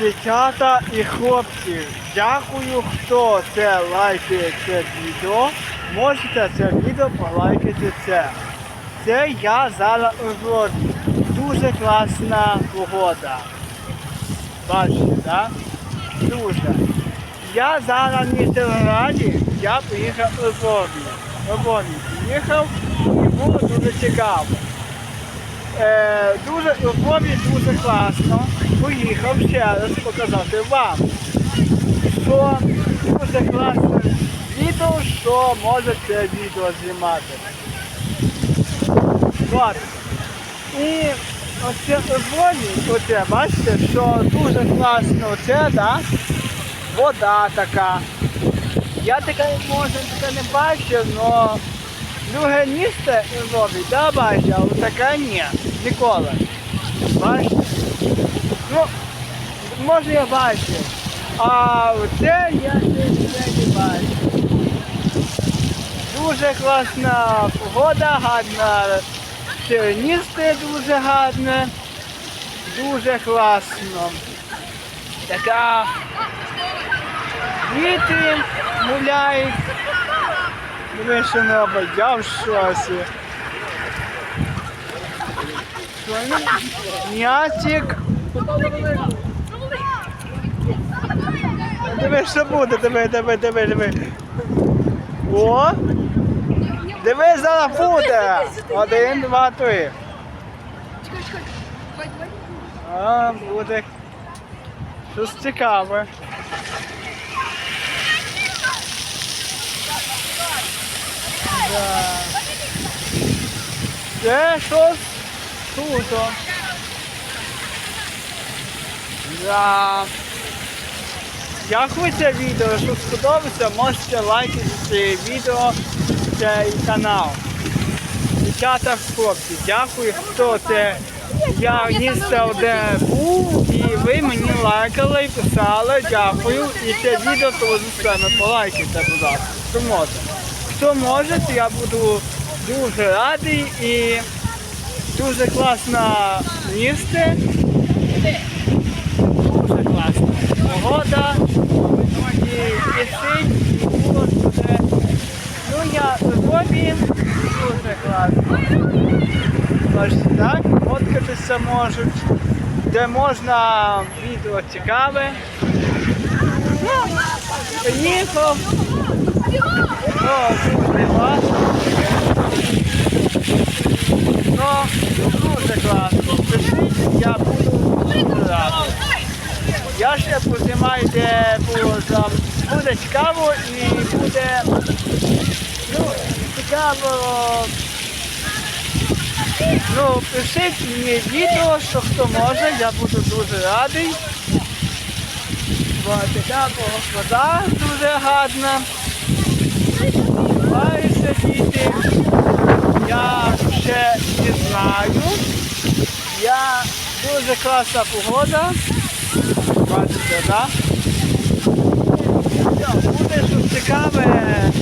Дівчата і хлопці, дякую, хто це лайкає це відео. Можете це відео полайкати це. Це я зараз у Львові. Дуже класна погода. Бачите, так? Дуже. Я зараз не в Телеграді, я поїхав у. У Львові поїхав і було дуже цікаво. Е, дуже Львові дуже класно. Поїхав ще раз показати вам, що дуже класне відео, що може це відео знімати. От. І оце Львові, оце, бачите, що дуже класно оце, да? вода така. Я таке може таке не бачив, але друге місце да, бачив, але таке ні, ніколи. Бачите? Ну, може я бачив. А оце я ще не бачив. Дуже класна погода, гарна. Місце дуже гарне. Дуже класно. Така діти гуляють. Диви, що небо, я в шоці. М'ячик. Диви, що буде, диви, диви, диви, диви. О! Диви, зараз буде. Один, два, три. А, буде. Щось цікаве. Да. Це щось круто. Да. Дякую за відео, що сподобалося, можете лайкати це відео, цей канал. Дівчата, хлопці, дякую, хто це. Я місце, де був, і ви мені лайкали, писали, дякую. І це відео теж саме полайкайте, будь ласка. Хто може. Хто може, я буду дуже радий і дуже класне місце. Дуже класно. Погода. І пісень, і було дуже. Ну я Львові дуже класно. Бачите, так, фоткатися можуть, де можна відео цікаве. Поїхав. О, дуже класно. Дуже класно. Пишіть, я буду дуже радий. Я ще познімаю, де було там. Буде цікаво і буде ну, цікаво. Ну, пишіть мені відео, що хто може, я буду дуже радий. Бо така вода дуже гарна. Буваються діти. Я ще не знаю. Я дуже класна погода. Бачите, так? Буде щось цікаве.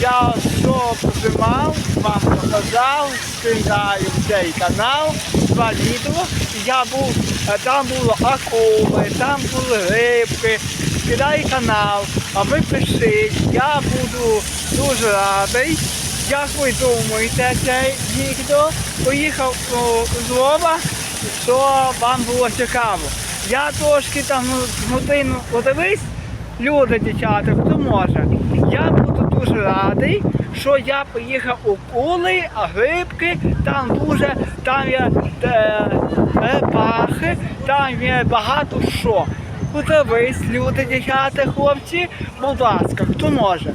Я все позимав, вам показав, скидаю цей канал, два відео. Я був, е, там було акули, там були рибки. Скидай канал, а ви пишіть, я буду дуже радий. Як ви думаєте, це відео? Поїхав з Львова, що вам було цікаво. Я трошки там ну, годину подивись, люди, дівчата, хто може. Я буду дуже радий, що я поїхав у кули, а грибки, там дуже, там є е, репахи, там є багато що. Подивись, люди, дівчата, хлопці, будь ласка, хто може.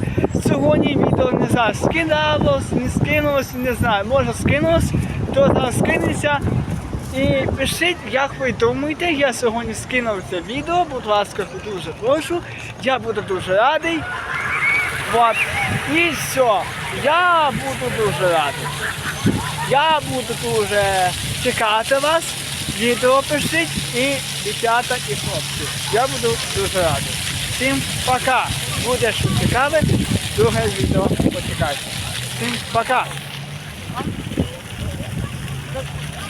Сьогодні відео не знаю, скидалось, не скинулось, не знаю, може скинулось, то зараз скинеться. І пишіть, як ви думаєте, я сьогодні скинув це відео, будь ласка, дуже прошу. Я буду дуже радий. Вот. І все. Я буду дуже радий. Я буду дуже чекати вас. Відео пишіть і дівчата, і хлопці. Я буду дуже радий. Всім пока. Буде що цікаве, друге відео почекайте. Всім пока.